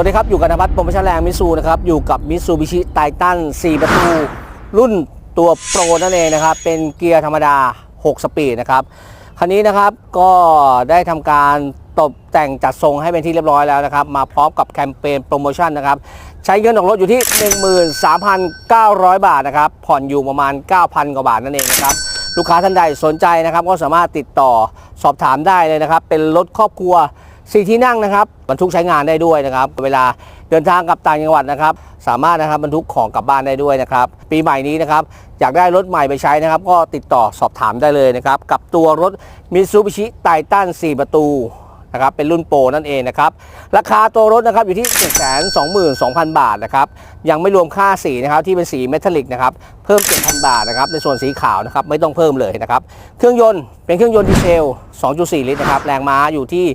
วัสดีครับ อยู่กับนภัทรโปรโมชั่นแรงมิซูนะครับ อยู่กับมิซูบิชิไททัน4 ประตู รุ่นตัวโปรนั่นเองนะครับ เป็นเกียร์ธรรมดา 6 สปีดนะครับ คันนี้นะครับก็ได้ทำการตกแต่งจัดทรงให้เป็นที่เรียบร้อยแล้วนะครับ มาพร้อมกับแคมเปญโปรโมชั่นนะครับ ใช้เงินออกรถอยู่ที่ 13,900 บาทนะครับ ผ่อนอยู่ประมาณ 9,000 กว่าบาทนั่นเองนะครับลูกค้าท่านใดสนใจนะครับก็สามารถติดต่อสอบถามได้เลยนะครับ เป็นรถครอบครัว สี่ที่นั่งนะครับบรรทุกใช้งานได้ด้วยนะครับ เวลาเดินทางกลับต่างจังหวัดนะครับ สามารถนะครับบรรทุกของกลับบ้านได้ด้วยนะครับ ปีใหม่นี้นะครับอยากได้รถใหม่ไปใช้นะครับ ก็ติดต่อสอบถามได้เลยนะครับ กับตัวรถ Mitsubishi Titan 4 ประตูนะครับเป็นรุ่นโปรนั่นเองนะครับ ราคาตัวรถนะครับอยู่ที่ 722,000 บาทนะครับ ยังไม่รวมค่าสีนะครับที่เป็นสีเมทัลลิกนะครับ เพิ่ม 7,000 บาทนะครับ ในส่วนสีขาวนะครับไม่ต้องเพิ่มเลยนะครับ เครื่องยนต์เป็นเครื่องยนต์ดีเซล 2.4 ลิตรนะครับ แรงม้าอยู่ที่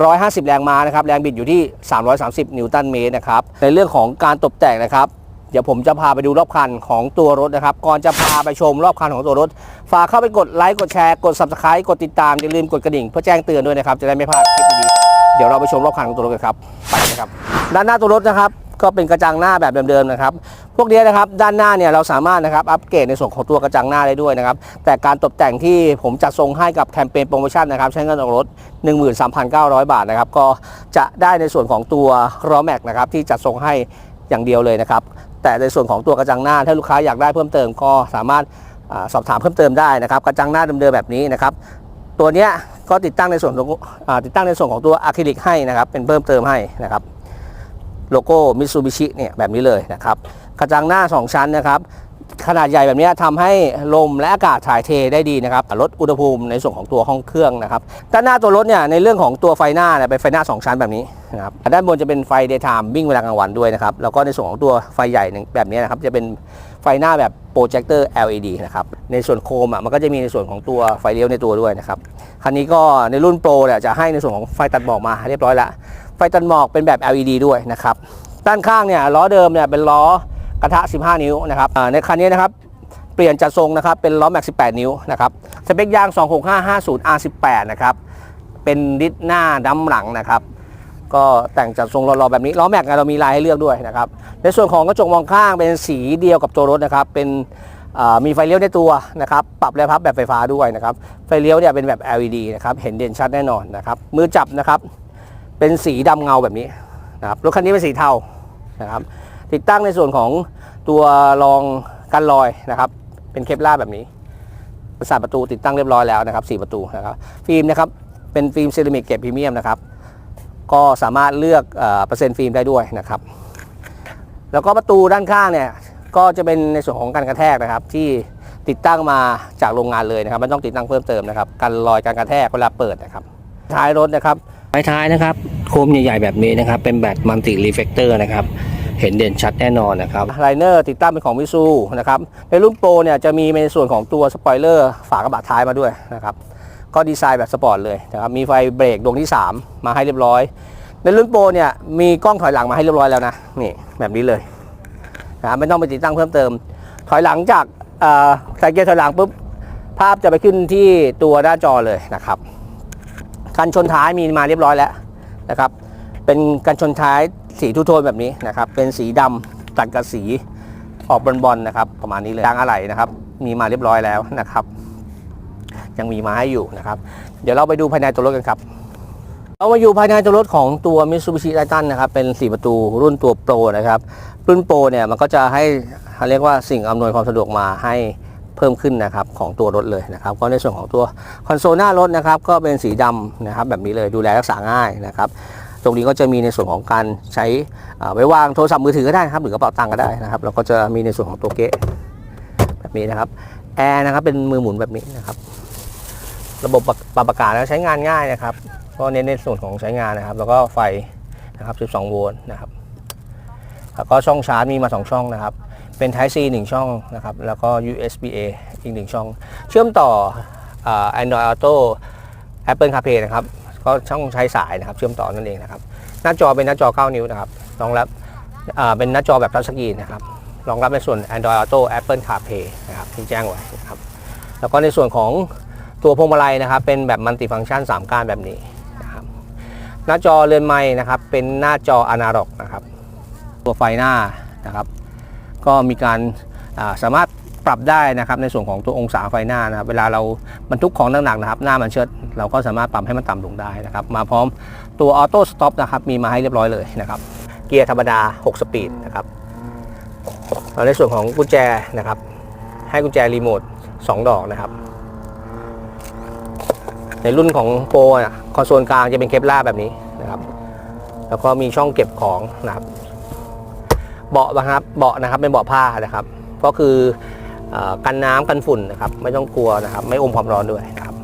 150 แรงม้านะครับ แรงบิดอยู่ที่ 330 นิวตันเมตรนะครับ ในเรื่องของการตกแต่งนะครับ เดี๋ยวผมจะพาไปดูรอบคันของตัวรถนะครับ ก่อนจะพาไปชมรอบคันของตัวรถ ฝากเข้าไปกดไลค์ กดแชร์ กด subscribe กดติดตาม อย่าลืมกดกระดิ่งเพื่อแจ้งเตือนด้วยนะครับ จะได้ไม่พลาดคลิปดีๆ เดี๋ยวเราไปชมรอบคันของตัวรถกันครับ ไปนะครับ ด้านหน้าตัวรถนะครับ ก็เป็นกระจังหน้าแบบเดิมๆนะครับพวกนี้นะครับด้านหน้าเนี่ยเราสามารถนะครับอัปเกรดในส่วนของตัวกระจังหน้าได้ด้วยนะครับแต่การตกแต่งที่ผมจัดทรงให้กับแคมเปญโปรโมชั่นนะครับใช้เงินออกรถ 13,900 บาทนะครับก็จะได้ในส่วนของตัวล้อแม็กนะครับที่จัดทรงให้อย่างเดียวเลยนะครับแต่ในส่วนของตัวกระจังหน้าถ้าลูกค้าอยากได้เพิ่มเติมก็สามารถอสอบถามเพิ่มเติมได้นะครับกระจังหน้าเดิมๆแบบนี้นะครับตัวเนี้ยก็ติดตั้งในส่วนของติดตั้งในส่วนของตัวอะคริลิกให้นะครับเป็นเพิ่มเติมให้นะครับ โลโก้มิ t ซูบิชิเนี่ยแบบนี้เลยนะครับกระจังหน้า 2 ชั้นนะครับ ขนาดใหญ่แบบนี้ทำให้ลมและอากาศถ่ายเทได้ดีนะครับลดอุณหภูมิในส่วนของตัวห้องเครื่องนะครับด้านหน้าตัวรถเนี่ยในเรื่องของตัวไฟหน้าเนี่ยเป็นไฟหน้า 2 ชั้นแบบนี้นะครับด้านบนจะเป็นไฟ daytime วิ่งเวลากลางวันด้วยนะครับแล้วก็ในส่วนของตัวไฟใหญ่แบบนี้นะครับจะเป็นไฟหน้าแบบโปรเจคเตอร์ LED นะครับ ในส่วนโคมอะมันก็จะมีในส่วนของตัวไฟเลี้ยวในตัวด้วยนะครับ คันนี้ก็ในรุ่นโปรเนี่ยจะให้ในส่วนของไฟตัดหมอกมาเรียบร้อยแล้ว ฟตัดหมอกเป็นแบบ LED ด้วยนะครับ ด้านข้างเนี่ยล้อเดิมเนี่ยเป็นล้อกระทะ 15 นิ้วนะครับอ่าในคันนี้นะครับเปลี่ยนจัดทรงนะครับเป็นล้อแม็ก 18 นิ้วนะครับสเปคยาง 26550 R18 นะครับเป็นดิสหน้าดั้มหลังนะครับ ก็แต่งจัดทรงรอๆแบบนี้ล้อแม็กเนี่ยเรามีลายให้เลือกด้วยนะครับในส่วนของกระจกมองข้างเป็นสีเดียวกับตัวรถนะครับเป็นอ่ามีไฟเลี้ยวในตัวนะครับปรับแรงพับแบบไฟฟ้าด้วยนะครับไฟเลี้ยวเนี่ยเป็นแบบ LED นะครับเห็นเด่นชัดแน่นอนนะครับมือจับนะครับ เป็นสีดำเงาแบบนี้นะครับรถคันนี้เป็นสีเทานะครับ ติดตั้งในส่วนของตัวรองกันรอยนะครับ เป็นเคปล่าร์แบบนี้ประสานประตูติดตั้งเรียบร้อยแล้วนะครับ4ประตูนะครับ ฟิล์มนะครับเป็นฟิล์มเซรามิกเกรดพรีเมียมนะครับ ก็สามารถเลือกอ่อเปอร์เซ็นต์ฟิล์มได้ด้วยนะครับ แล้วก็ประตูด้านข้างเนี่ยก็จะเป็นในส่วนของการกระแทกนะครับ ที่ติดตั้งมาจากโรงงานเลยนะครับไม่ต้องติดตั้งเพิ่มเติมนะครับกันรอยการกระแทกเวลาเปิดนะครับท้ายรถนะครับ ท้ายท้ายนะครับ โคมใหญ่ๆแบบนี้นะครับ เป็นแบบมัลติรีเฟกเตอร์นะครับ เห็นเด่นชัดแน่นอนนะครับไลเนอร์ติดตั้งเป็นของมิซูนะครับ ในรุ่นโปรเนี่ยจะมีในส่วนของตัวสปอยเลอร์ฝากระบะท้ายมาด้วยนะครับ ก็ดีไซน์แบบสปอร์ตเลยนะครับ มีไฟเบรกดวงที่ 3 มาให้เรียบร้อย ในรุ่นโปรเนี่ยมีกล้องถอยหลังมาให้เรียบร้อยแล้วนะ นี่แบบนี้เลยนะครับไม่ต้องไปติดตั้งเพิ่มเติม ถอยหลังจากใส่เกียร์ถอยหลังปุ๊บภาพจะไปขึ้นที่ตัวหน้าจอเลยนะครับ กันชนท้ายมีมาเรียบร้อยแล้วนะครับ เป็นกันชนท้ายสีทูโทนแบบนี้นะครับ เป็นสีดำตัดกับสีออกบอลๆนะครับ ประมาณนี้เลยยางอะไหล่นะครับ มีมาเรียบร้อยแล้วนะครับ ยังมีมาให้อยู่นะครับ เดี๋ยวเราไปดูภายในตัวรถกันครับเรามาอยู่ภายในตัวรถของตัว Mitsubishi Titan นะครับ เป็น 4 ประตูรุ่นตัวโปรนะครับ รุ่นโปรเนี่ยมันก็จะให้เขาเรียกว่าสิ่งอำนวยความสะดวกมาให้ พิ่มขึ้นนะครับของตัวรถเลยนะครับก็ในส่วนของตัวคอนโซลหน้ารถนะครับก็เป็นสีดำนะครับแบบนี้เลยดูแลรักษาง่ายนะครับตรงนี้ก็จะมีในส่วนของการใช้ไว้วางโทรศัพท์มือถือก็ได้นะครับหรือกระเป๋าตังค์ก็ได้นะครับแล้วก็จะมีในส่วนของตัวเก๊ะแบบนี้นะครับแอร์นะครับเป็นมือหมุนแบบนี้นะครับระบบปรับอากาศแล้วใช้งานง่ายนะครับก็เน้นในส่วนของใช้งานนะครับ แล้วก็ไฟนะครับ 12 โวลต์นะครับแล้วก็ช่องชาร์จมีมา 2 ช่องนะครับ เป็น Type C 1 ช่องนะครับ แล้วก็ USB A อีก 1 ช่อง เชื่อมต่ออ Android Auto Apple CarPlay นะครับ ก็ช่องใช้สายนะครับ เชื่อมต่อนั่นเองนะครับ หน้าจอเป็นหน้าจอ 9 นิ้วนะครับ รองรับเป็นหน้าจอแบบทัชสกรีนนะครับ รองรับในส่วน Android Auto Apple CarPlay นะครับที่แจ้งไว้นะครับ แล้วก็ในส่วนของตัวพวงมาลัยนะครับ เป็นแบบมัลติฟังก์ชัน 3 ก้านแบบนี้นะครับ หน้าจอเรือนไม้นะครับ เป็นหน้าจออนาล็อกนะครับ ตัวไฟหน้านะครับ ก็มีการสามารถปรับได้นะครับในส่วนของตัวองศาไฟหน้านะครับเวลาเราบรรทุกของหนักๆนะครับ หน้ามันเชิดเราก็สามารถปรับให้มันต่ำลงได้นะครับ มาพร้อมตัวออโต้สต็อปนะครับมีมาให้เรียบร้อยเลยนะครับ เกียร์ธรรมดา 6 สปีดนะครับในส่วนของกุญแจนะครับ ให้กุญแจรีโมท 2 ดอกนะครับ ในรุ่นของโปรอะคอนโซลกลางจะเป็นเคปล่าแบบนี้นะครับ แล้วก็มีช่องเก็บของนะครับ เบาะนะครับเบาะนะครับเป็นเบาะผ้านะครับ ก็คืออกันน้ำกันฝุ่นนะครับ ไม่ต้องกลัวนะครับ ไม่อมความร้อนด้วยนะครับ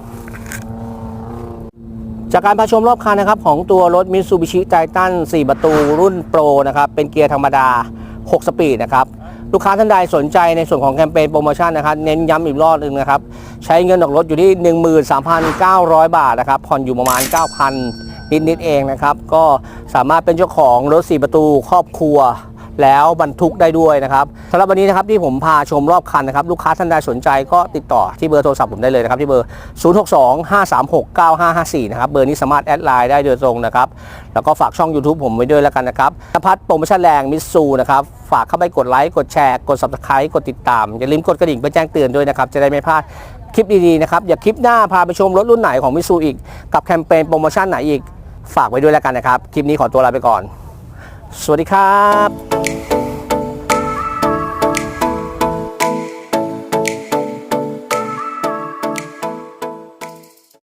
จากการพาชมรอบคันนะครับ ของตัวรถ Mitsubishi Titan 4 ประตูรุ่นโปรนะครับ เป็นเกียร์ธรรมดา 6 สปีดนะครับลูกค้าท่านใดสนใจในส่วนของแคมเปญโปรโมชั่นนะครับ เน้นย้ำอีกรอบหนึ่งนะครับ ใช้เงินออกรถอยู่ที่ 13,900 บาทนะครับ ผ่อนอยู่ประมาณ 9,000 นิด ๆ เองนะครับ ก็สามารถเป็นเจ้าของรถ 4 ประตูครอบครัว แล้วบรรทุกได้ด้วยนะครับสำหรับวันนี้นะครับที่ผมพาชมรอบคันนะครับลูกค้าท่านใดสนใจก็ติดต่อที่เบอร์โทรศัพท์ผมได้เลยนะครับที่เบอร์ 0625369554 นะครับเบอร์นี้สามารถแอดไลน์ได้โดยตรงนะครับแล้วก็ฝากช่อง YouTube ผมไว้ด้วยแล้วกันนะครับนภัทรโปรโมชั่นแรงมิสซูนะครับฝากเข้าไปกดไลค์กดแชร์กด subscribe กดติดตามอย่าลืมกดกระดิ่งเพื่อแจ้งเตือนด้วยนะครับจะได้ไม่พลาดคลิปดีๆนะครับอย่าคลิปหน้าพาไปชมรถรุ่นไหนของมิสซูอีก กับแคมเปญโปรโมชั่นไหนอีก ฝากไว้ด้วยแล้วกันนะครับ คลิปนี้ขอตัวลาไปก่อน สวัสดีครับ